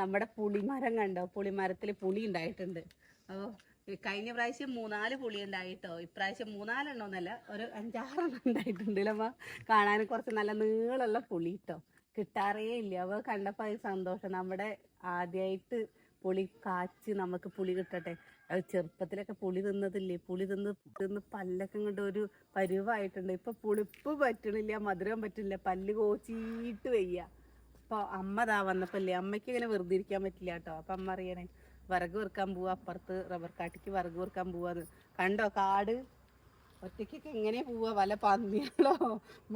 നമ്മുടെ പുളിമരം കണ്ടോ? പുളിമരത്തിൽ പുളി ഉണ്ടായിട്ടുണ്ട്. അപ്പോൾ കഴിഞ്ഞ പ്രാവശ്യം മൂന്നാൽ പുളി ഉണ്ടായിട്ടോ? ഇപ്രാവശ്യം മൂന്നാലെണ്ണോന്നല്ല ഒരു അഞ്ചാറെണ്ണം ഉണ്ടായിട്ടുണ്ട് അമ്മ? കാണാൻ കുറച്ച് നല്ല നീളമുള്ള പുളി കേട്ടോ കിട്ടാറേ ഇല്ല. അപ്പോൾ കണ്ടപ്പോൾ അത് സന്തോഷം. നമ്മുടെ ആദ്യമായിട്ട് പുളി കാച്ചി നമുക്ക് പുളി കിട്ടട്ടെ. ചെറുപ്പത്തിലൊക്കെ പുളി തിന്നതില്ലേ? പുളി തിന്ന് തിന്ന് പല്ലൊക്കെ കൊണ്ട് ഒരു പരുവായിട്ടുണ്ട്. ഇപ്പൊ പുളിപ്പ് പറ്റണില്ല മധുരം പറ്റില്ല പല്ല് കോച്ചിയിട്ട് വയ്യ. അപ്പൊ അമ്മ ദാ വന്നപ്പല്ലേ അമ്മയ്ക്ക് ഇങ്ങനെ വെറുതെ ഇരിക്കാൻ പറ്റില്ല കേട്ടോ. അപ്പൊ അമ്മ അറിയണേ വിറക് വെറുക്കാൻ പോവാ അപ്പുറത്ത് റബ്ബർ കാട്ടിക്ക് വിറക് വെറുക്കാൻ പോവാന്ന്. കണ്ടോ കാട് ഒറ്റയ്ക്കൊക്കെ എങ്ങനെ പോവാ വല്ല പന്നികളോ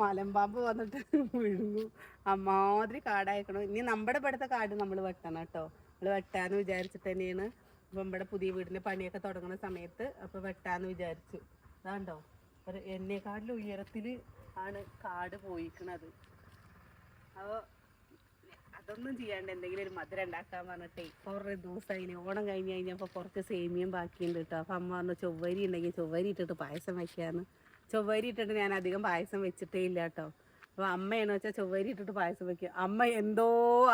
മലമ്പാമ്പ് വന്നിട്ട് വിഴുങ്ങു. അമ്മാതിരി കാടായിക്കണോ. ഇനി നമ്മുടെ ഇവിടുത്തെ കാട് നമ്മൾ വെട്ടണം കേട്ടോ. നമ്മൾ വെട്ടാന്ന് വിചാരിച്ചിട്ട് തന്നെയാണ്. അപ്പം നമ്മുടെ പുതിയ വീടിന്റെ പണിയൊക്കെ തുടങ്ങുന്ന സമയത്ത് അപ്പൊ വെട്ടാന്ന് വിചാരിച്ചു. അതാണ്ടോ ഒരു എന്നെക്കാട്ടിലും ഉയരത്തിൽ ആണ് കാട് പോയിക്കണത്. അപ്പോൾ അതൊന്നും ചെയ്യാണ്ട് എന്തെങ്കിലും ഒരു മധുരം ഉണ്ടാക്കാൻ പറഞ്ഞിട്ടേ കുറേ ദിവസമായി ഓണം കഴിഞ്ഞ് കഴിഞ്ഞപ്പോൾ കുറച്ച് സേമിയം ബാക്കിയുണ്ട് കേട്ടോ. അപ്പം അമ്മ പറഞ്ഞു ചൊവ്വരി ഉണ്ടെങ്കിൽ ചൊവ്വരി ഇട്ടിട്ട് പായസം വെക്കാന്ന്. ചൊവ്വരി ഇട്ടിട്ട് ഞാൻ അധികം പായസം വെച്ചിട്ടേ ഇല്ല കേട്ടോ. അപ്പോൾ അമ്മയാണെന്ന് വെച്ചാൽ ചൊവ്വരി ഇട്ടിട്ട് പായസം വെക്കുക. അമ്മ എന്തോ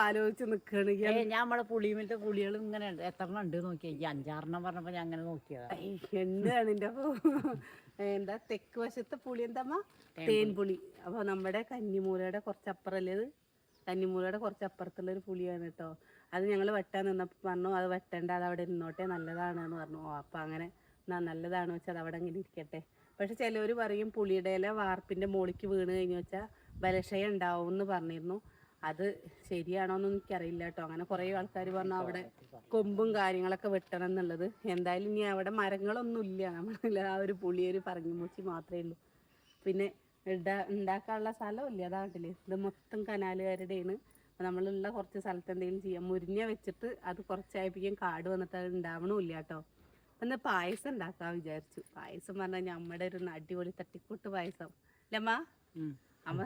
ആലോചിച്ച് നിൽക്കണെങ്കിൽ ഞാൻ നമ്മളെ പുളിമിലത്തെ പുളികൾ ഇങ്ങനെ ഉണ്ട്. എത്ര ഉണ്ട് നോക്കി ഈ അഞ്ചാറെണ്ണം പറഞ്ഞപ്പോ ഞാൻ അങ്ങനെ നോക്കിയതാ. എന്താണ് എന്റെ എന്താ തെക്ക് വശത്തെ പുളി എന്താ തേൻപുളി. അപ്പോൾ നമ്മുടെ കന്നിമൂലയുടെ കുറച്ചപ്പുറല്ലേ കന്നിമൂലയുടെ കുറച്ച് അപ്പുറത്തുള്ള ഒരു പുളിയാണ് കേട്ടോ അത് ഞങ്ങൾ വെട്ടാൻ നിന്നപ്പോൾ പറഞ്ഞു അത് വെട്ടണ്ട അത് അവിടെ ഇരുന്നോട്ടെ നല്ലതാണ് എന്ന് പറഞ്ഞു. ഓ അപ്പം അങ്ങനെ എന്നാ നല്ലതാണ് വെച്ചാൽ അത് അവിടെ അങ്ങനെ ഇരിക്കട്ടെ. പക്ഷെ ചിലവർ പറയും പുളിയുടെ ഇല വാർപ്പിന്റെ മുകളിലേക്ക് വീണ് കഴിഞ്ഞു വെച്ചാൽ ബലക്ഷയം ഉണ്ടാവും എന്ന് പറഞ്ഞിരുന്നു. അത് ശരിയാണോ എന്ന് എനിക്കറിയില്ല കേട്ടോ അങ്ങനെ കുറേ ആൾക്കാർ പറഞ്ഞു അവിടെ കൊമ്പും കാര്യങ്ങളൊക്കെ വെട്ടണം എന്നുള്ളത്. എന്തായാലും ഇനി അവിടെ മരങ്ങളൊന്നും ഇല്ല നമ്മളില്ല ആ ഒരു പുളിയൊരു പറഞ്ഞു മൂച്ചി മാത്രമേ ഉള്ളൂ. പിന്നെ ഇടാ ഉണ്ടാക്കാനുള്ള സ്ഥലമില്ല. അതാണ്ടില്ലേ ഇത് മൊത്തം കനാലുകാരുടെയാണ്. നമ്മളുള്ള കുറച്ച് സ്ഥലത്ത് എന്തെങ്കിലും ചെയ്യാം. മുരിഞ്ഞ വെച്ചിട്ട് അത് കുറച്ചായപ്പിക്കും കാട് വന്നിട്ട് അത് ഉണ്ടാവണമില്ല കേട്ടോ. ഒന്ന് പായസം ഉണ്ടാക്കാൻ വിചാരിച്ചു. പായസം പറഞ്ഞാൽ നമ്മുടെ ഒരു അടിപൊളി തട്ടിക്കൂട്ട് പായസം. അല്ലമ്മ അമ്മ?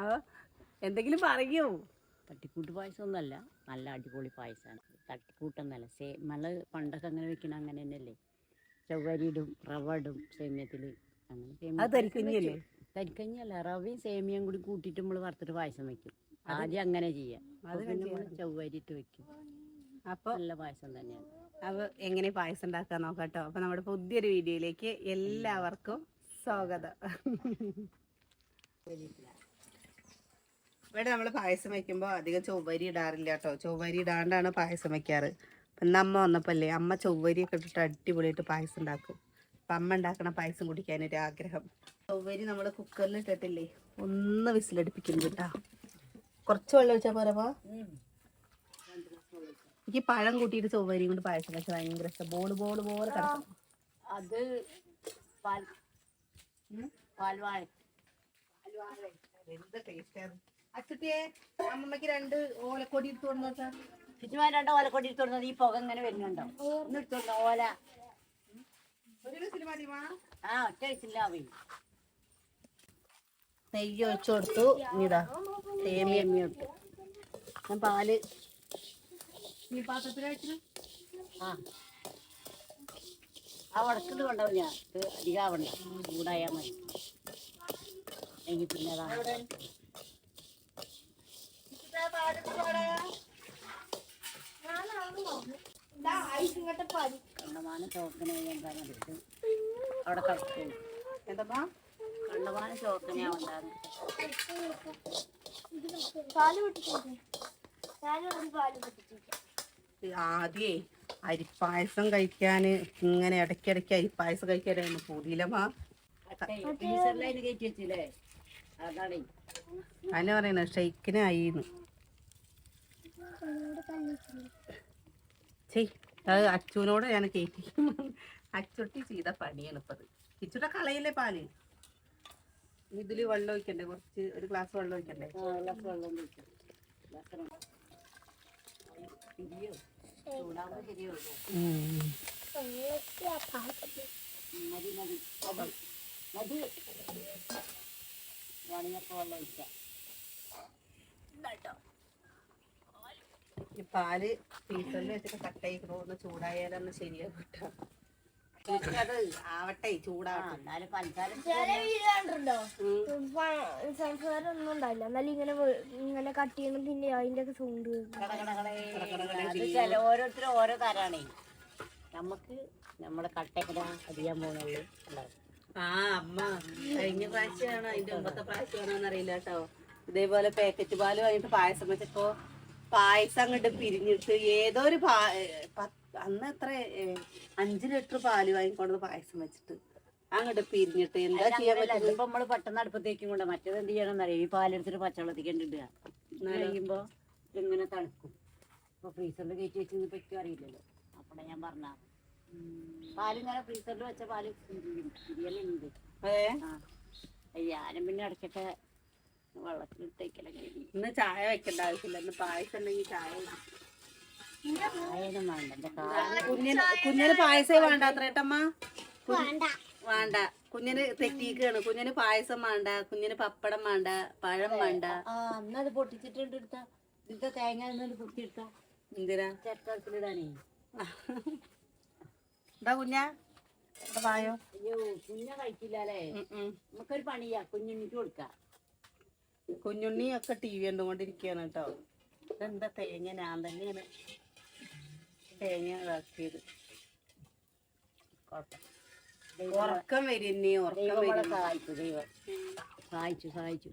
അപ്പോൾ എന്തെങ്കിലും പറയൂ തട്ടിക്കൂട്ട് പായസം ഒന്നല്ല നല്ല അടിപൊളി പായസമാണ് തട്ടിക്കൂട്ടെന്നല്ല സേ നമ്മൾ പണ്ടൊക്കെ അങ്ങനെ വെക്കണ അങ്ങനെ തന്നെയല്ലേ? ചവരിടും റവ ഇടും സേമ്യത്തിൽ അത് തരിക്കഞ്ഞല്ലേ? തരിക്കഞ്ഞല്ല റവയും സേമിയയും കൂടി കൂട്ടിയിട്ട് നമ്മൾ വറുത്തിട്ട് പായസം വെക്കും. ആദ്യം അങ്ങനെ ചെയ്യാം. അത് നമ്മൾ പിന്നെ നമ്മൾ ചവ്വരി ഇട്ട് വെക്കും. അപ്പോൾ നല്ല പായസം തന്നെയാണ്. അപ്പോൾ എങ്ങനെ പായസം ഉണ്ടാക്കാൻ നോക്കാട്ടോ. അപ്പൊ അപ്പോൾ നമ്മുടെ പുതിയൊരു വീഡിയോയിലേക്ക് എല്ലാവർക്കും സ്വാഗതം. ഇവിടെ നമ്മൾ പായസം വെക്കുമ്പോൾ അധികം ചൊവ്വരി ഇടാറില്ല കേട്ടോ. ചൊവ്വരി ഇടാണ്ടാണ് പായസം വെക്കാറ്. അപ്പം ഇന്ന് അമ്മ വന്നപ്പോൾ അല്ലേ അമ്മ ചൊവ്വരിയൊക്കെ ഇട്ടിട്ട് അടിപൊളിയായിട്ട് പായസം ഉണ്ടാക്കും. അപ്പം അമ്മ ഉണ്ടാക്കണ പായസം കുടിക്കാനൊരു ആഗ്രഹം. ചൊവ്വരി നമ്മൾ കുക്കറിൽ ഇട്ടിട്ടില്ലേ? ഒന്ന് വിസിലടിപ്പിക്കുന്നു കേട്ടോ. കുറച്ച് വെള്ളം ഒഴിച്ചാൽ പോരാ എനിക്ക് പഴം കൂട്ടിയിട്ട് ചൊവ്വരിയും കൊണ്ട് പായസം വെച്ചാൽ ഭയങ്കര ഇഷ്ടം. ബോൾ ബോൾ പോലെ കിടക്കണം അത് പാൽ പാൽവാഴ. എന്ത് ടേസ്റ്റാണ് അച്ചുട്ടിയെ അമ്മമ്മക്ക് രണ്ട് ഓലക്കൊടി എടുത്തു കൊടുത്താ ചുറ്റുമാൻ രണ്ട് ഓലക്കൊടി ഇട്ടുകൊടുത്തത് ഈ പുക ഇങ്ങനെ വരുന്നുണ്ടോ? ഓല? ആ ഒറ്റ നെയ്യ് ഒഴിച്ചു കൊടുത്തു. ഇതാ തേമി എമ്മിയോട്ട് ഞാൻ പാൽ. ഈ പാത്രത്തിലായിട്ട്? ആ. ആ വടക്കിട്ട് കൊണ്ടാവും ഞാൻ. അധികം ആവണ്ട. ചൂടായാൽ മതി. എങ്കിൽ പിന്നെ അതാ ചോക്കനെ അവിടെ ആദ്യേ അരിപ്പായസം കഴിക്കാന് ഇങ്ങനെ ഇടയ്ക്കിടയ്ക്ക് അരിപ്പായസം കഴിക്കാനായിരുന്നു പുതിയിലമാ അതിനെ പറയണ വെച്ചില്ലേ അതാണ് അതിനെ പറയുന്നത് ഷെയ്ക്കിനായിന്ന് ചെയ് അത് അച്ചുവിനോട് ഞാൻ കേറ്റി അച്ചുട്ടി ചെയ്ത പണിയാണ് ഇപ്പത്. ഇച്ചുടെ കളയില്ലേ പാൽ? ഇതിൽ വെള്ളം ഒഴിക്കണ്ടേ? കുറച്ച് ഒരു ഗ്ലാസ് വെള്ളം ഒഴിക്കണ്ടേ? ഗ്ലാസ് വെള്ളം മതി മതി മതി വേണമെങ്കിൽ വെള്ളം ഒഴിക്കാം ഈ പാൽ ടീച്ചറിൽ വെച്ചിട്ട് കട്ടയിക്കണോ ഒന്ന് ചൂടായാലൊന്ന് ശരിയാവും കേട്ടോ അത് ആവട്ടെ ആ ചൂടാവട്ടെ എന്നാലും പഞ്ചസാര ചില വീഡിയോ കണ്ടിട്ടുണ്ടോ സൺഫ്ലവർ ഒന്നും ഉണ്ടാവില്ല. എന്നാലും ഇങ്ങനെ ഇങ്ങനെ കട്ട് ചെയ്യുമ്പോൾ പിന്നെ അതിന്റെ ഒക്കെ സൗണ്ട് ഓരോരുത്തരും ഓരോ തരാണേ. നമുക്ക് നമ്മളെ കട്ടക്കട അറിയാൻ പോകുന്നുള്ളൂ ആ അമ്മ കഴിഞ്ഞ പ്രാവശ്യമാണോ അതിന്റെ മുമ്പത്തെ പ്രാവശ്യമാണോ എന്നറിയില്ല കേട്ടോ ഇതേപോലെ പാക്കറ്റ് പാൽ വാങ്ങിട്ട് പായസം വെച്ചപ്പോ പായസം അങ്ങോട്ട് പിരിഞ്ഞിട്ട് ഏതോ ഒരു പാ അന്ന് എത്ര അഞ്ച് ലിറ്റർ പാൽ വാങ്ങിക്കൊണ്ട് പായസം വെച്ചിട്ട് അങ്ങോട്ട് പിരിഞ്ഞിട്ട് എന്താ ചെയ്യാൻ പറ്റും ഇപ്പൊ നമ്മൾ പെട്ടെന്ന് അടുപ്പത്തേക്കും കൊണ്ട് മറ്റേത് എന്ത് ചെയ്യണം എന്നറിയാം ഈ പാലെടുത്തിട്ട് പച്ചവെള്ളത്തേക്ക് ഇടുക. കഴിയുമ്പോ ഇതിങ്ങനെ തണുക്കും? ഇപ്പൊ ഫ്രീസറിൽ കയറ്റി വെച്ച് പറ്റും അറിയില്ലല്ലോ. അപ്പടെ ഞാൻ പറഞ്ഞ. പാലിങ്ങനെ ഫ്രീസറിൽ വെച്ച പാൽ ആ. ഞാനും പിന്നെ ഇടയ്ക്കൊക്കെ വെള്ളത്തിലിട്ടേക്കലൊക്കെ ഇന്ന് ചായ വെക്കേണ്ട ആവശ്യമില്ല. ഇന്ന് പായസം ഉണ്ടെങ്കിൽ ചായ കുഞ്ഞിന് കുഞ്ഞിന് പായസേ വേണ്ട അത്രേട്ടമ്മ വേണ്ട. വേണ്ട. കുഞ്ഞിന് തെറ്റിക്കാണ് കുഞ്ഞിന് പായസം വേണ്ട. കുഞ്ഞിന് പപ്പടം വേണ്ട. പഴം വേണ്ട. അന്നത് പൊട്ടിച്ചിട്ടുണ്ട് എടുത്ത. ഇതിന്റെ തേങ്ങ എന്നൊരു എന്തിനാ? ചേർത്തത്തിലിടാനേ എന്താ കുഞ്ഞാ? വായോ കുഞ്ഞ കഴിക്കില്ല അല്ലേ. നമുക്കൊരു പണിയാ. കുഞ്ഞുണ്ണിക്ക് കൊടുക്കാം. കുഞ്ഞുണ്ണി ഒക്കെ ടി വി കണ്ടുകൊണ്ടിരിക്കുകയാണ് കേട്ടോ. ഇതെന്താ തേങ്ങ? ഞാൻ തന്നെയാണ് തേങ്ങ ഇതാക്കിയത്. ഉറക്കം വരുന്നേ ഉറക്കം വരെ. സഹായിച്ചു ദൈവം. സഹായിച്ചു സഹായിച്ചു.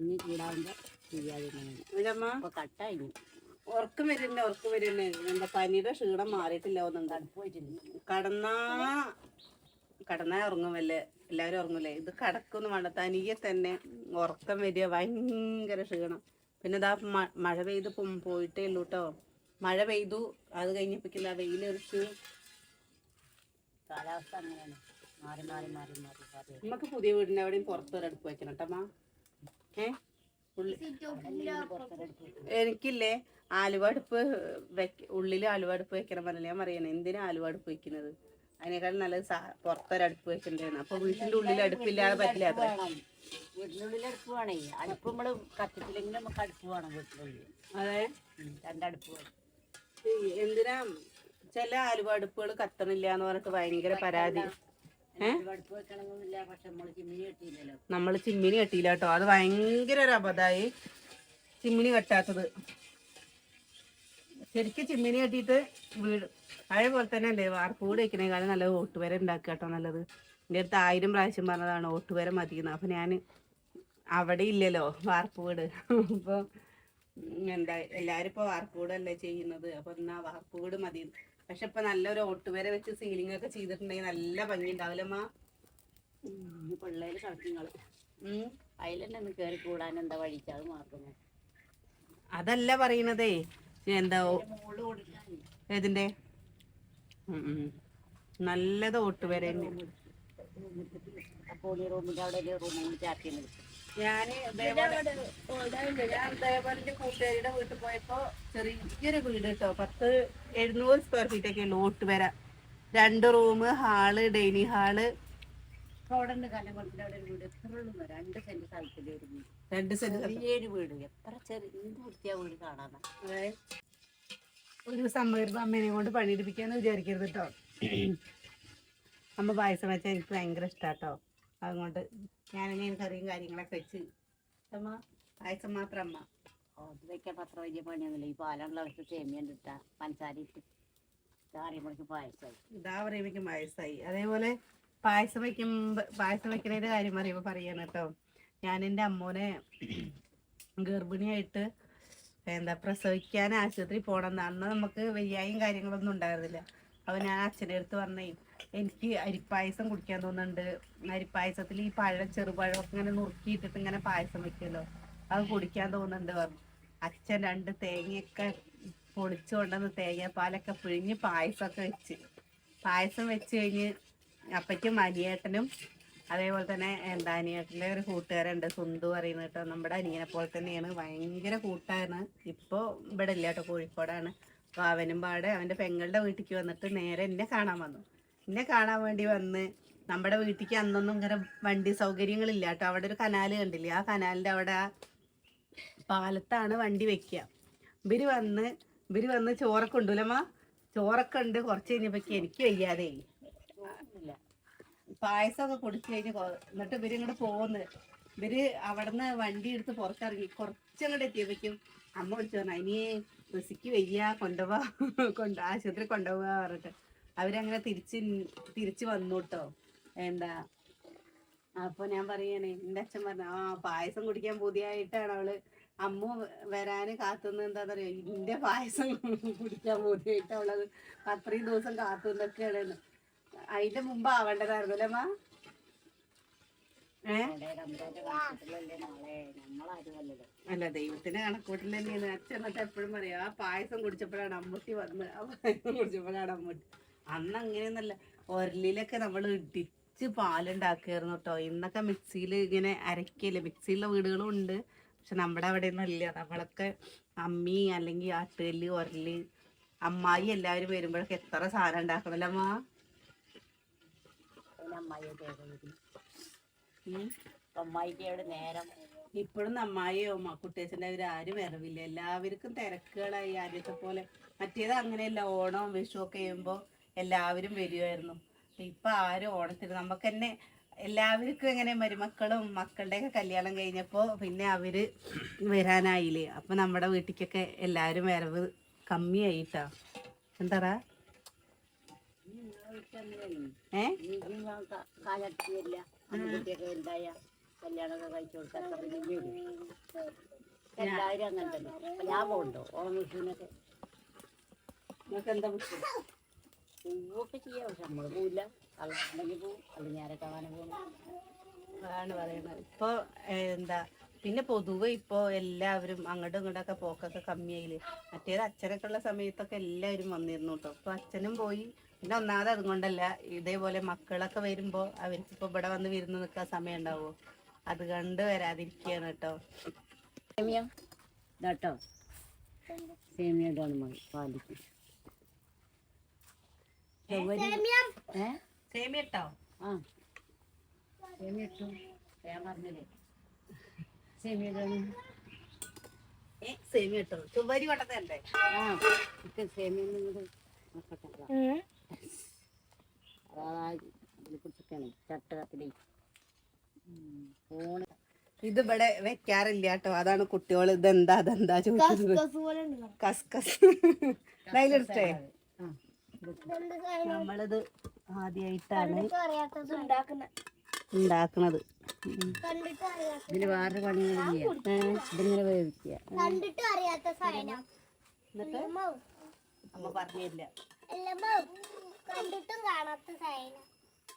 ഇനി ചൂടാവുമ്പോ ചെയ്യാതിരുന്നു കട്ടായി ഉറക്കം വരുന്നേ ഉറക്കം വരുന്നേ എന്താ പനിയുടെ ക്ഷീണം മാറിയിട്ടില്ല ഒന്നുണ്ടാണ് പോയിട്ടില്ല? കടന്നാ കടന്നാ ഉറങ്ങുമല്ലേ എല്ലാവരും ഉറങ്ങൂലേ? ഇത് കടക്കൊന്നും വേണ്ട. തനിയെ തന്നെ ഉറക്കം വരിക ഭയങ്കര ക്ഷീണം. പിന്നെ ഇതാ മഴ പെയ്ത് പോയിട്ടേ ഉള്ളൂ കേട്ടോ മഴ പെയ്തു. അത് കഴിഞ്ഞപ്പോ വെയിലെറിച്ച് കാലാവസ്ഥ അങ്ങനെയാണ്. മാറി മാറി മാറി മാറി നമുക്ക് പുതിയ വീടിന്റെ എവിടെയും പുറത്തൊരടുപ്പ് വെക്കണം കേട്ടമ്മ ഏ? എനിക്കില്ലേ ആലുവടുപ്പ് വെക്ക ഉള്ളിൽ ആലുവടുപ്പ് വെക്കണം പറഞ്ഞില്ല? ഞാൻ പറയണേ എന്തിനാ ആലുവടുപ്പ് വെക്കുന്നത്? അതിനേക്കാളും നല്ലത് പുറത്തൊരടുപ്പ് പുറത്തൊരു അടുപ്പ് വെക്കണ്ടേന്ന് അപ്പൊ വീട്ടിന്റെ ഉള്ളിൽ അടുപ്പില്ലാതെ പറ്റില്ല അത്ര. വീട്ടിനുള്ളിൽ അടുപ്പ് വേണേ. അടുപ്പ് നമ്മൾ കത്തിച്ചില്ലെങ്കിൽ നമുക്ക് അടുപ്പ് വേണം വീട്ടിനുള്ളിൽ. അതെ? രണ്ടടുപ്പ് വേണം. എന്തിനാ ചില ആലുവ അടുപ്പുകൾ കത്തണില്ല എന്ന് പറഞ്ഞിട്ട് ഭയങ്കര പരാതി. നമ്മൾ ചിമ്മിനി കെട്ടിയില്ല കേട്ടോ അത് ഭയങ്കര ഒരു അബദ്ധമായി ചിമ്മിനി കെട്ടാത്തത്. ശരിക്കും ചിമ്മിനി കെട്ടിയിട്ട് വീട് അതേപോലെ തന്നെ അല്ലേ വാർപ്പൂട് വീട് വെക്കണേക്കാളും നല്ലത് ഓട്ടുവര ഉണ്ടാക്കുക കേട്ടോ നല്ലത്. എന്റെ അടുത്ത് ആയിരം പ്രാവശ്യം പറഞ്ഞതാണ് ഓട്ടുവര മതിയെന്ന്. അപ്പം ഞാൻ അവിടെ ഇല്ലല്ലോ വാർപ്പൂട് അപ്പോൾ എന്താ എല്ലാവരും ഇപ്പോൾ വാർപ്പൂടല്ലേ ചെയ്യുന്നത്. അപ്പോൾ എന്നാ വാർപ്പൂട് മതി. പക്ഷെ ഇപ്പം നല്ലൊരു ഓട്ടുവര വെച്ച് സീലിംഗ് ഒക്കെ ചെയ്തിട്ടുണ്ടെങ്കിൽ നല്ല ഭംഗി ഉണ്ടാവില്ലമ്മ പിള്ളേർ പിള്ളേര് അതിലന്നെ ഒന്ന് കയറി കൂടാൻ എന്താ വഴിച്ച അത് മാറുന്നു അതല്ല പറയണതേ. എന്താ ഓ- നല്ലത് ഓട്ട് വരെ ഞാൻ ഇതേപോലെ കൂട്ടുകാരിയുടെ വീട്ടിൽ പോയപ്പോ ചെറിയൊരു വീട് കേട്ടോ. പത്ത് എഴുന്നൂറ് സ്ക്വയർ ഫീറ്റ് ഒക്കെ ഉള്ളു വരെ. രണ്ട് റൂം ഹാൾ ഡൈനിങ് ഹാൾ അവിടെ ഉണ്ട് കല്ലമ്പലത്തിന്റെ അവിടെ ഒരു വീട്. എത്ര ഉള്ളൂ രണ്ട് സെന്റ് സ്ഥലത്തിൽ ഒരു വീട്. രണ്ട് സെന്റ് ചെറിയൊരു വീട്. എത്ര ചെറിയ വൃത്തിയാ വീട് കാണാൻ ഒരു അമ്മ അമ്മേനെ കൊണ്ട് പണിയെടുപ്പിക്കാന്ന് വിചാരിക്കരുത് കേട്ടോ അമ്മ പായസം വെച്ചാൽ എനിക്ക് ഭയങ്കര ഇഷ്ടാട്ടോ. അതുകൊണ്ട് ഞാനെങ്ങനെ കറിയും കാര്യങ്ങളൊക്കെ വെച്ച്. അമ്മ പായസം മാത്രം അമ്മ. അത് വെക്കാൻ അത്ര വലിയ പണിയൊന്നുമില്ല. ഈ പാലുള്ള വെച്ച് സേമിയ ഇട്ട പഞ്ചസാര ഇട്ട് കറിയുമ്പോഴേക്ക് പായസമായി ഇതാ പറയുമ്പോഴേക്കും പായസമായി അതേപോലെ പായസം വെക്കും പായസം വയ്ക്കുന്നതിന്റെ കാര്യം പറയുമ്പോൾ പറയാണ് കേട്ടോ ഞാൻ എന്റെ അമ്മോനെ ഗർഭിണിയായിട്ട് എന്താ പ്രസവിക്കാൻ ആശുപത്രി പോണെന്ന്. അന്ന് നമുക്ക് വയ്യായും കാര്യങ്ങളൊന്നും ഉണ്ടായിരുന്നില്ല. അപ്പൊ ഞാൻ അച്ഛന്റെ അടുത്ത് പറഞ്ഞേ എനിക്ക് അരിപ്പായസം കുടിക്കാൻ തോന്നുന്നുണ്ട്. അരിപ്പായസത്തിൽ ഈ പഴം ചെറുപഴം ഒക്കെ ഇങ്ങനെ നുറുക്കിയിട്ടിട്ട് ഇങ്ങനെ പായസം വെക്കുമല്ലോ. അത് കുടിക്കാൻ തോന്നുന്നുണ്ട് പറഞ്ഞു. അച്ഛൻ രണ്ട് തേങ്ങയൊക്കെ പൊളിച്ചു കൊണ്ടുവന്ന് തേങ്ങാപ്പാലൊക്കെ പിഴിഞ്ഞ് പായസമൊക്കെ വെച്ച്. പായസം വെച്ച് കഴിഞ്ഞ് അപ്പയ്ക്കും അനിയേട്ടനും അതേപോലെ തന്നെ എന്താ അനിയേട്ടന്റെ ഒരു കൂട്ടുകാരുണ്ട്. സുന്ദു പറയുന്നത് കേട്ടോ നമ്മുടെ അനിയനെ പോലെ തന്നെയാണ്. ഭയങ്കര കൂട്ടാണ്. ഇപ്പോൾ ഇവിടെ ഇല്ല കേട്ടോ കോഴിക്കോടാണ്. അപ്പോൾ അവനും പാടെ അവന്റെ പെങ്ങളുടെ വീട്ടിലേക്ക് വന്നിട്ട് നേരെ എന്നെ കാണാൻ വന്നു. എന്നെ കാണാൻ വേണ്ടി വന്ന് നമ്മുടെ വീട്ടിലേക്ക് അന്നൊന്നും ഇങ്ങനെ വണ്ടി സൗകര്യങ്ങളില്ല കേട്ടോ. അവിടെ ഒരു കനാല് കണ്ടില്ലേ? ആ കനാലിന്റെ അവിടെ പാലത്താണ് വണ്ടി വെക്കുക. ഇവർ വന്ന് ഇവർ വന്ന് ചോറൊക്കെ ഉണ്ടല്ലമ്മ ചോറൊക്കെ ഉണ്ട്. കുറച്ച് കഴിഞ്ഞപ്പോഴേക്ക് എനിക്ക് വയ്യാതെ ഇല്ല പായസമൊക്കെ കുടിച്ചു കഴിഞ്ഞ് എന്നിട്ട് ഇവർ ഇങ്ങോട്ട് പോകുന്നു ഇവർ അവിടുന്ന് വണ്ടി എടുത്ത് പുറത്തിറങ്ങി. കുറച്ചങ്ങോട്ട് എത്തിയപ്പോഴേക്കും അമ്മ വിളിച്ചു പറഞ്ഞു ഇനിയേ റിസിക്ക് വയ്യ കൊണ്ടുപോവാ കൊണ്ട് ആശുപത്രി കൊണ്ടുപോവാ പറഞ്ഞിട്ട്. അവരങ്ങനെ തിരിച്ച് തിരിച്ചു വന്നു കേട്ടോ എന്താ? അപ്പൊ ഞാൻ പറയണേ എന്റെ അച്ഛൻ പറഞ്ഞു ആ പായസം കുടിക്കാൻ പുതിയായിട്ടാണ് അവൾ. അമ്മ വരാന് കാത്തുനിന്ന് എന്താ പറയാ ഇന്റെ പായസം കുടിക്കാൻ പുതിയായിട്ട് അവളത്. അത്രയും ദിവസം കാത്തുനിന്നൊക്കെയാണ് അതിന്റെ മുമ്പ് ആവേണ്ടതായിരുന്നു അല്ലേ മാ അല്ല ദൈവത്തിന്റെ കണക്കൂട്ടിൽ തന്നെയാണ്. അച്ഛൻ എന്നിട്ട് എപ്പോഴും പറയാം ആ പായസം കുടിച്ചപ്പോഴാണ് അമ്മൂട്ടി വന്ന് ആ പായസം കുടിച്ചപ്പോഴാണ് അമ്മൂട്ടി. അന്ന് അങ്ങനെയൊന്നല്ല ഒരലിലൊക്കെ നമ്മൾ ഇടിച്ച് പാലുണ്ടാക്കുകയായിരുന്നു കേട്ടോ. ഇന്നൊക്കെ മിക്സിയിൽ ഇങ്ങനെ അരക്കില്ല മിക്സിയിലുള്ള വീടുകളും ഉണ്ട്. പക്ഷെ നമ്മുടെ അവിടെ ഒന്നും ഇല്ല. നമ്മളൊക്കെ അമ്മി അല്ലെങ്കിൽ ആട്ടുകല്ല് ഒരൽ അമ്മായി എല്ലാവരും വരുമ്പോഴൊക്കെ എത്ര സാധനം ഉണ്ടാക്കണല്ലോ അമ്മ? അതിന് അമ്മായി തേടുന്നത് ഉം. അമ്മായിക്ക് അവിടെ നേരം ഇപ്പോഴും അമ്മായിയോ കുട്ടിയച്ഛന്റെ അവർ ആരും വരവില്ല. എല്ലാവർക്കും തിരക്കുകളായി ആദ്യത്തെ പോലെ. മറ്റേത് അങ്ങനെയല്ല ഓണം വിഷു ഒക്കെ ചെയ്യുമ്പോൾ എല്ലാവരും വരുമായിരുന്നു ഇപ്പം ആരും ഓണത്തിന് നമുക്ക് തന്നെ എല്ലാവർക്കും എങ്ങനെ മരുമക്കളും മക്കളുടെയൊക്കെ കല്യാണം കഴിഞ്ഞപ്പോൾ പിന്നെ അവർ വരാനായില്ലേ? അപ്പം നമ്മുടെ വീട്ടിലേക്കൊക്കെ എല്ലാവരും വരവ് കമ്മിയായിട്ടാ. എന്താ എല്ലാവരും അങ്ങനെ തന്നെ. അപ്പൊ ഞാൻ പോകണ്ടോ? ഓണം വിഷുവിനൊക്കെ നിങ്ങൾക്ക് എന്താ ബുദ്ധി പൂവൊക്കെ ചെയ്യാം. പക്ഷെ നമ്മൾ പോവില്ല. കള്ളുണ്ടെങ്കിൽ പോവും. അല്ലെങ്കിൽ ഞാനൊക്കെ അങ്ങനെ പോകണം അതാണ് പറയുന്നത്. ഇപ്പൊ എന്താ പിന്നെ പൊതുവെ ഇപ്പൊ എല്ലാവരും അങ്ങോട്ടും ഇങ്ങോട്ടൊക്കെ പോക്കൊക്കെ കമ്മിയായില്ലേ? മറ്റേത് അച്ഛനൊക്കെ ഉള്ള സമയത്തൊക്കെ എല്ലാവരും വന്നിരുന്നു കേട്ടോ. അപ്പൊ അച്ഛനും പോയി പിന്നെ ഒന്നാമത് അതുകൊണ്ടല്ല ഇതേപോലെ മക്കളൊക്കെ വരുമ്പോ അവർക്ക് ഇപ്പൊ ഇവിടെ വന്ന് വിരുന്ന് നിൽക്കാൻ സമയം ഉണ്ടാവുമോ അത് കണ്ട് വരാതിരിക്കുകയാണ് കേട്ടോ. സേമിയ? ഇതാട്ടോ. സേമിയ ഇതാണ് മതി പാലിക്ക് സേമിയം. ഇട്ടോ? ആ. സേമിയ ഇട്ടു. ഞാൻ പറഞ്ഞില്ലേ? സേമിയ ഇതാണ് ഏ സേമി ഇട്ടോ? ചുവരി കൊണ്ടതല്ലേ ആ ഇത് സേമിയ നിങ്ങളുടെ നോക്കട്ടെ. ഇത് ഇവിടെ വെക്കാറില്ല കേട്ടോ അതാണ് കുട്ടികൾ ഇതെന്താ അതെന്താ ഉണ്ട് കസ്കസ്. അതിലെടുത്തേ? നമ്മളിത് ആദ്യമായിട്ടാണ് ഉണ്ടാക്കുന്നത് അറിയാത്തത് ഉണ്ടാക്കുന്ന ഉണ്ടാക്കണത്. കണ്ടിട്ട് അറിയാത്ത ഇതിന് വേറെ പണി ഇതിങ്ങനെ വേവിക്കുക. എന്നിട്ട്? അമ്മ പറഞ്ഞില്ല. കണ്ടിട്ടും കാണാത്ത സൈന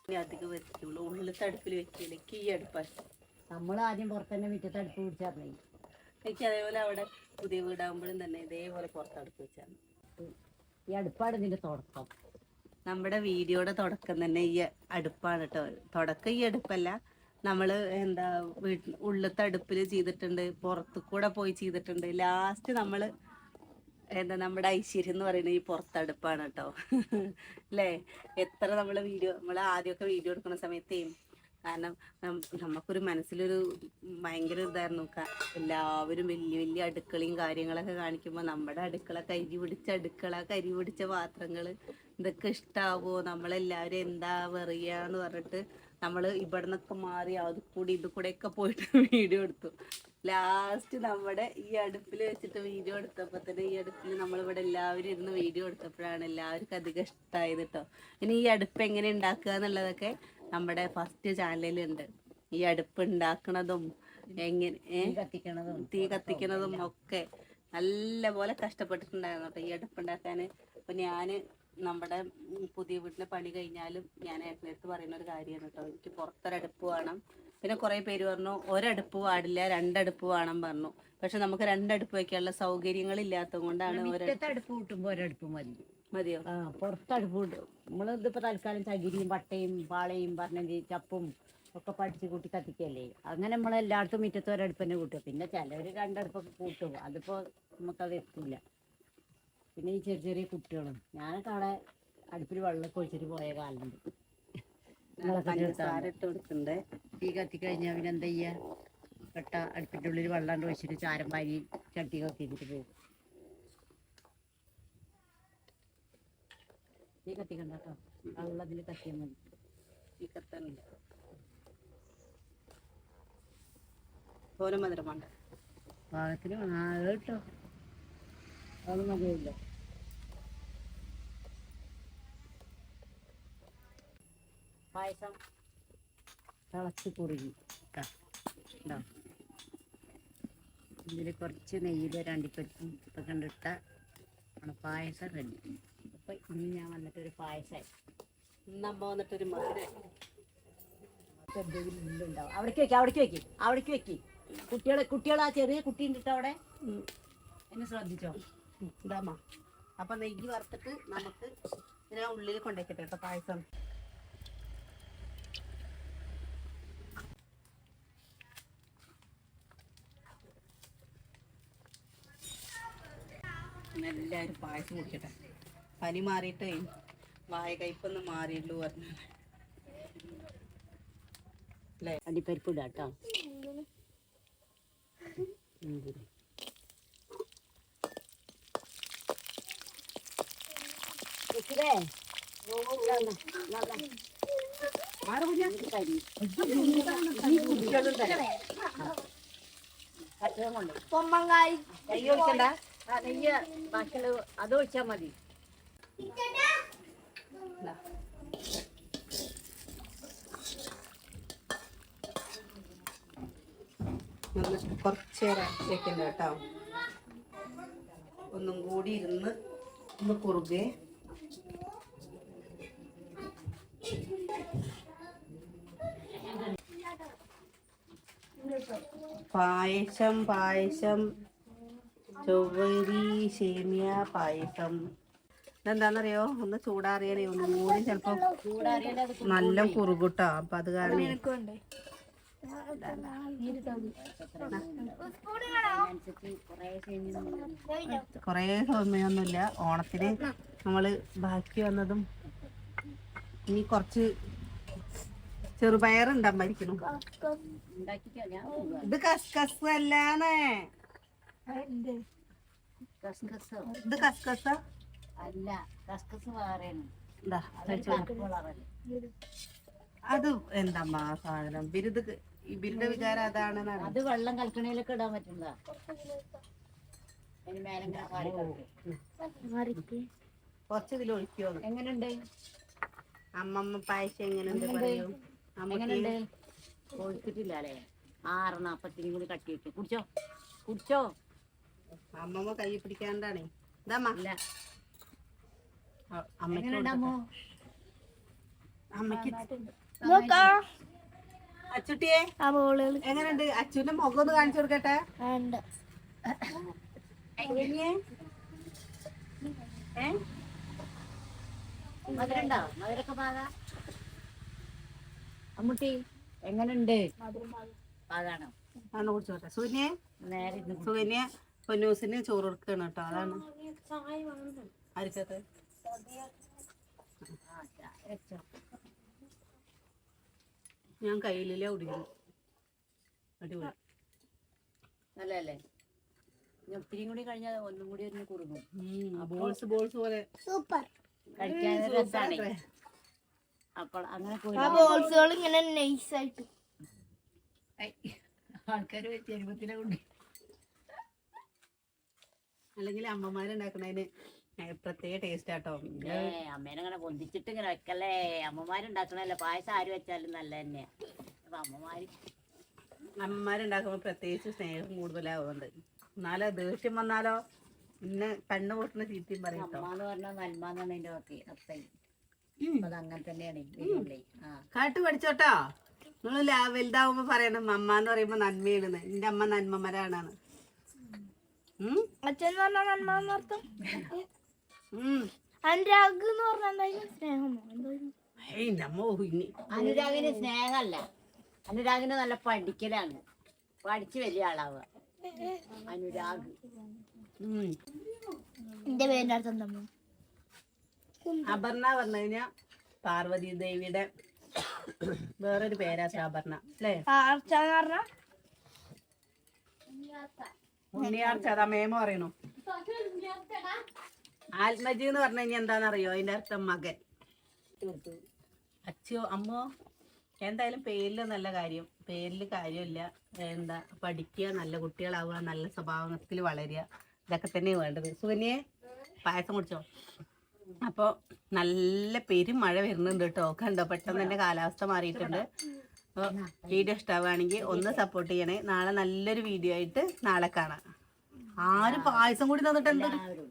ഇനി അധികം വെക്കുള്ളൂ ഉള്ളിലത്തെ അടുപ്പിൽ വെക്കില്ല എനിക്ക് അടുപ്പാണ് നമ്മൾ ആദ്യം പുറത്തന്നെ മുറ്റത്ത് അടുപ്പ് പിടിച്ചറിഞ്ഞു എനിക്ക് അതേപോലെ അവിടെ പുതിയ വീടാകുമ്പോഴും തന്നെ ഇതേപോലെ പുറത്ത് അടുപ്പ് വെച്ചാണ് ഈ അടുപ്പാണ് ഇതിന്റെ തുടക്കം. നമ്മുടെ വീഡിയോയുടെ തുടക്കം തന്നെ ഈ അടുപ്പാണ് കേട്ടോ. തുടക്കം ഈ അടുപ്പല്ല. നമ്മൾ എന്താ വീട്ടിൽ ഉള്ളത്തെ അടുപ്പിൽ ചെയ്തിട്ടുണ്ട് പുറത്തു കൂടെ പോയി ചെയ്തിട്ടുണ്ട്. ലാസ്റ്റ് നമ്മൾ എന്താ നമ്മുടെ ഐശ്വര്യം എന്ന് പറയുന്നത് ഈ പുറത്തടുപ്പാണ് കേട്ടോ. അല്ലേ എത്ര നമ്മൾ വീഡിയോ നമ്മൾ ആദ്യമൊക്കെ വീഡിയോ എടുക്കുന്ന സമയത്തേയും കാരണം നമുക്കൊരു മനസ്സിലൊരു ഭയങ്കര ഇതായിരുന്നു. എല്ലാവരും വലിയ വലിയ അടുക്കളയും കാര്യങ്ങളൊക്കെ കാണിക്കുമ്പോൾ നമ്മുടെ അടുക്കള കരി പിടിച്ച അടുക്കള കരി പിടിച്ച പാത്രങ്ങൾ ഇതൊക്കെ ഇഷ്ടാവോ? നമ്മളെല്ലാവരും എന്താ പറയുകയെന്ന് പറഞ്ഞിട്ട് നമ്മൾ ഇവിടെ നിന്നൊക്കെ മാറി അത് കൂടി ഇത് കൂടെയൊക്കെ പോയിട്ട് വീഡിയോ എടുത്തു. ലാസ്റ്റ് നമ്മുടെ ഈ അടുപ്പിൽ വെച്ചിട്ട് വീഡിയോ എടുത്തപ്പോൾ തന്നെ ഈ അടുപ്പിൽ നമ്മളിവിടെ എല്ലാവരും ഇരുന്ന് വീഡിയോ എടുത്തപ്പോഴാണ് എല്ലാവർക്കും അധികം ഇഷ്ടമായത് കേട്ടോ ഇനി ഈ അടുപ്പ് എങ്ങനെ ഉണ്ടാക്കുക എന്നുള്ളതൊക്കെ നമ്മുടെ ഫസ്റ്റ് ചാനലിലുണ്ട് ഈ അടുപ്പ് ഉണ്ടാക്കണതും എങ്ങനെ കത്തിക്കണതും തീ കത്തിക്കണതും ഒക്കെ നല്ല പോലെ കഷ്ടപ്പെട്ടിട്ടുണ്ടായിരുന്നു. കേട്ടോ ഈ അടുപ്പ് ഉണ്ടാക്കാൻ അപ്പം ഞാൻ നമ്മുടെ പുതിയ വീട്ടിലെ പണി കഴിഞ്ഞാലും ഞാൻ ഏട്ടനടുത്ത് പറയുന്ന ഒരു കാര്യമാണ് കേട്ടോ എനിക്ക് പുറത്തൊരടുപ്പ് വേണം. പിന്നെ കുറേ പേര് പറഞ്ഞു ഒരടുപ്പ് പാടില്ല രണ്ടടുപ്പ് വേണം പറഞ്ഞു. പക്ഷെ നമുക്ക് രണ്ടടുപ്പ് വെക്കാനുള്ള സൗകര്യങ്ങൾ ഇല്ലാത്തത് കൊണ്ടാണ് അടുപ്പ് കൂട്ടുമ്പോ ഒരടുപ്പ് മതി. മതിയോ? ആ പുറത്തടുപ്പ് കൂട്ടും. നമ്മളിതിപ്പോ തൽക്കാലം ചകിരിയും പട്ടയും പാളയും പറഞ്ഞ ചപ്പും ഒക്കെ പഠിച്ച് കൂട്ടി കത്തിക്കല്ലേ? അങ്ങനെ നമ്മൾ എല്ലായിടത്തും മുറ്റത്ത് ഒരടുപ്പ് തന്നെ കൂട്ടും പിന്നെ ചിലവര് രണ്ടടുപ്പൊക്കെ കൂട്ടും. അതിപ്പോ നമുക്കത് എത്തില്ല പിന്നെ ഈ ചെറിയ ചെറിയ കുട്ടികളും. ഞാനൊക്കെ അവിടെ അടുപ്പിൽ വെള്ളം കൊഴിച്ചിട്ട് പോയ കാലുണ്ട് ഇട്ട് കൊടുക്കണ്ടേ തീ കത്തിക്കഴിഞ്ഞാൽ പിന്നെ എന്താ ചെയ്യാ? പെട്ട അടുപ്പിന്റെ ഉള്ളിൽ വെള്ളം ഒഴിച്ചിട്ട് ചാരം വാരി ചട്ടി കത്തിച്ചിട്ട് പോകും. തീ കത്തിക്കണ്ട കേട്ടോ വെള്ളത്തിൽ കത്തിയാൽ മതി. തീ കത്തണില്ല ഓരോ മധുരം വേണ്ട. പാകത്തിന് ആ കേട്ടോ അത് മതിയല്ലോ പായസം. തിളച്ച് കുറുകി കേട്ടോ ഇതിൽ കുറച്ച് നെയ്യിൽ രണ്ടിപ്പരിപ്പും ഇപ്പം കണ്ടിട്ട ആണ് പായസം റെഡി അപ്പം ഇനി ഞാൻ വന്നിട്ടൊരു പായസം നമ്മ വന്നിട്ടൊരു മധുരമായി എന്തെങ്കിലും ഇല്ലുണ്ടാവും അവിടേക്ക് വെക്കി അവിടേക്ക് വെക്കി അവിടേക്ക് വെക്കി. കുട്ടികളെ കുട്ടികളെ ആ ചെറിയ കുട്ടി ഉണ്ടിട്ട് അവിടെ? എന്നെ ശ്രദ്ധിച്ചോ? ഇതാമ്മ അപ്പം നെയ്യ് വറുത്തിട്ട് നമുക്ക് ഇതിനെ ഉള്ളിൽ കൊണ്ടുവയ്ക്കട്ടെ കേട്ടോ പായസം. എല്ലാവരും പായസം കുടിക്കട്ടെ. പനി മാറിയിട്ടേ വായ കയ്പൊന്ന് മാറിയുള്ളൂ പറഞ്ഞു. അല്ലേ? അടിപ്പരിപ്പ് ഇടാം കേട്ടോ ഇതാ, ഇതാ. ഇത് തരി. ഈ കുട്ടികളും തരാം. നെയ്യ് ഒഴിക്കണ്ട ആ അത് ഒഴിച്ചാൽ മതി. കുറച്ച് നേരം വെക്കണ്ട കേട്ടോ. ഒന്നും കൂടി ഇരുന്ന് ഒന്ന് കുറുകെ. പായസം പായസം. ചൊവ്വരി സേമിയ പായസം. എന്താന്നറിയോ ഒന്ന് ചൂടാറിയാലേ ഒന്നും കൂടി ചിലപ്പോ ചൂടാറിയാലേ അത് നല്ല കുറുകുട്ടോ. അപ്പൊ അത് കാരണം കൊറേ കുറേ സേമിയ കുറേ സമയമൊന്നുമില്ല ഓണത്തിന് നമ്മൾ ബാക്കി വന്നതും ഇനി കുറച്ച് ചെറുപയർ പോവാ. ഇത് കസ്കസ് അല്ലാന്നേ കസ്കസോ. ഇത് കസ്കസ? അല്ല കസ്കസ് വേറെയാണ്. എന്താ? അത് എന്താ സാധനം? ബിരുദ വികാരം വിചാരം അതാണെന്നാണ്. അത് വെള്ളം കൽക്കണയിലൊക്കെ ഇടാൻ പറ്റുന്നതാ. കുറച്ച് ഇതിൽ എങ്ങനുണ്ട്? അമ്മമ്മ പായസം എങ്ങനെയുണ്ട് പറയൂ. അമ്മയ്ക്ക് ഒഴിച്ചിട്ടില്ല അല്ലേ? ആറെണ്ണം അപ്പത്തിനും കൂടി കട്ടി വെക്കും. കുടിച്ചോ? കുടിച്ചോ? അമ്മമ്മ കൈ പിടിക്കാണ്ടാണേ. ഇതമ്മ അമ്മയ്ക്ക് അമ്മയ്ക്ക്. അച്ചുട്ടിയെ ആ ബോളുകൾ എങ്ങനെയുണ്ട്? അച്ചുവിന്റെ മുഖം ഒന്ന് കാണിച്ചു കൊടുക്കട്ടെ? അമ്മുട്ടി എങ്ങനെയുണ്ട് പാകാണോ? ആണ് കുടിച്ചോട്ടെ സുകന്യെ. സുകന്യ? പൊന്നൂസിന് ചോറ് കൊടുക്കണം കേട്ടോ അതാണ്. ആർക്കത്? വെച്ചോ. ഞാൻ കയ്യിലില്ല കുടിക്കുന്നു. അടിപൊളി. നല്ലതല്ലേ? ഇനി ഒത്തിരിയും കൂടി കഴിഞ്ഞാൽ ഒന്നും കൂടി ഒന്ന് കുറുകും ബോൾസ് ബോൾസ് പോലെ. സൂപ്പർ. കഴിക്കാൻ അപ്പോൾ അങ്ങനെ ബോൾസുകൾ ഇങ്ങനെ നൈസ് ആയിട്ട് ആൾക്കാർ ചെരുപ്പത്തിനെ കൊണ്ട് അല്ലെങ്കിൽ അമ്മമാരുണ്ടാക്കുന്നതിന് പ്രത്യേക ടേസ്റ്റ് ആട്ടോ. അമ്മേനെ അങ്ങനെ പൊന്തിച്ചിട്ട് ഇങ്ങനെ വെക്കല്ലേ. അമ്മമാരുണ്ടാക്കണല്ലേ. പായസം ആര് വെച്ചാലും നല്ല തന്നെയാ അപ്പൊ അമ്മമാര് അമ്മമാരുണ്ടാക്കുമ്പോൾ പ്രത്യേകിച്ച് സ്നേഹം കൂടുതലാവുന്നുണ്ട്. എന്നാലോ ദേഷ്യം വന്നാലോ? പിന്നെ കണ്ണു പൊട്ടുന്ന ചീത്തയും പറയും കേട്ടോ. അമ്മ എന്ന് പറഞ്ഞാൽ നന്മാന്നാണ് അത് അങ്ങനെ തന്നെയാണ് കാട്ട് പഠിച്ചോട്ടോ? നിങ്ങൾ വലുതാവുമ്പോ പറയണം അമ്മ എന്ന് പറയുമ്പോ നന്മയാണ് എന്റെ അമ്മ നന്മമരാണെന്ന് അച്ഛൻ എന്ന് പറഞ്ഞാൽ നന്മ എന്നർത്ഥം അനുരാഗ് എന്ന് പറഞ്ഞാൽ എന്തായാലും സ്നേഹമോ? എന്തായാലും ഏയ് നമ്മ ഇനി. അനുരാഗിന് സ്നേഹമല്ല. അനുരാഗിന് നല്ല പഠിക്കലാണ്. പഠിച്ച് വലിയ ആളാവുക. അനുരാഗ്. എന്റെ പേരിന്റെ അർത്ഥം തമ്മ അപർണ പറഞ്ഞു കഴിഞ്ഞാ പാർവതി ദേവിയുടെ വേറൊരു പേരാ ശാപർണ അല്ലേ? ആർച്ച എന്ന് പറഞ്ഞാൽ ഉണ്ണിയാർച്ച അതാ മേമ പറയണു. ആത്മജി എന്ന് പറഞ്ഞു കഴിഞ്ഞാൽ എന്താണെന്നറിയോ അതിന്റെ അർത്ഥം മകൻ. അച്ഛോ അമ്മോ എന്തായാലും പേരിൽ നല്ല കാര്യം. പേരിൽ കാര്യമില്ല. എന്താ പഠിക്കുക നല്ല കുട്ടികളാവുക നല്ല സ്വഭാവത്തിൽ വളരുക. ഇതൊക്കെ തന്നെ വേണ്ടത്. സുനിയെ പായസം കുടിച്ചോ? അപ്പോൾ നല്ല പെരും മഴ വരുന്നുണ്ട് കേട്ടോ. കണ്ടോ? പെട്ടെന്ന് തന്നെ കാലാവസ്ഥ മാറിയിട്ടുണ്ട്. അപ്പോൾ വീഡിയോ ഇഷ്ടമാവുകയാണെങ്കിൽ ഒന്ന് സപ്പോർട്ട് ചെയ്യണേ. നാളെ നല്ലൊരു വീഡിയോ ആയിട്ട് നാളെ കാണാം. ആരും പായസം കൂടി തന്നിട്ടുണ്ട് എല്ലാവരും.